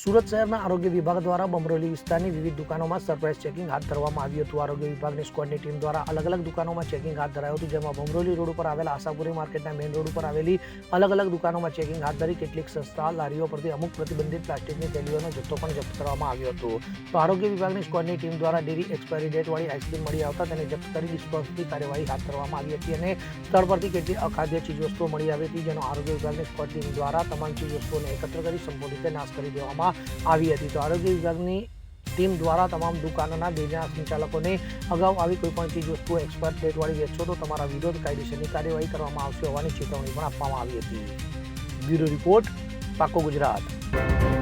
સુરત શહેરના આરોગ્ય વિભાગ દ્વારા બમરોલી વિસ્તારની વિવિધ દુકાનોમાં સરપ્રાઇઝ ચેકિંગ હાથ ધરવામાં આવ્યું હતું. આરોગ્ય વિભાગની સ્કવોડની ટીમ દ્વારા અલગ અલગ દુકાનોમાં ચેકિંગ હાથ ધરાયું હતું, જેમાં બમરોલી રોડ ઉપર આવેલા આશાપુરી માર્કેટના મેઇન રોડ ઉપર આવેલી અલગ અલગ દુકાનોમાં ચેકિંગ હાથ ધરી કેટલીક સંસ્થા લારીઓ પરથી અમુક પ્રતિબંધિત પ્લાસ્ટિકની થેલીઓનો જથ્થો પણ જપ્ત કરવામાં આવ્યો હતો. તો આરોગ્ય વિભાગની સ્કવોડની ટીમ દ્વારા ડેરી એક્સપાયરી ડેટવાળી આઈસ્ક્રીમ મળી આવતા તેને જપ્ત કરી ડિસ્પોઝની કાર્યવાહી હાથ ધરવામાં આવી હતી અને સ્થળ પરથી કેટલીક અખાદ્ય ચીજવસ્તુઓ મળી આવી હતી, જેનો આરોગ્ય વિભાગની સ્કવોડ ટીમ દ્વારા તમામ ચીજવસ્તુઓને એકત્ર કરી સંપૂર્ણ રીતે નાશ કરી દેવામાં આવી હતી. તો આરોગ્ય વિભાગની ટીમ દ્વારા તમામ દુકાનોના ડેરીના સંચાલકોને અગાઉ આવી કોઈ પણ ચીજ વસ્તુ એક્સપાયર ડેટવાળી વેચશો તો તમારા વિરોધ કાયદેસરની કાર્યવાહી કરવામાં આવશે હોવાની ચેતવણી પણ આપવામાં આવી હતી. બ્યુરો રિપોર્ટ પાકો ગુજરાત.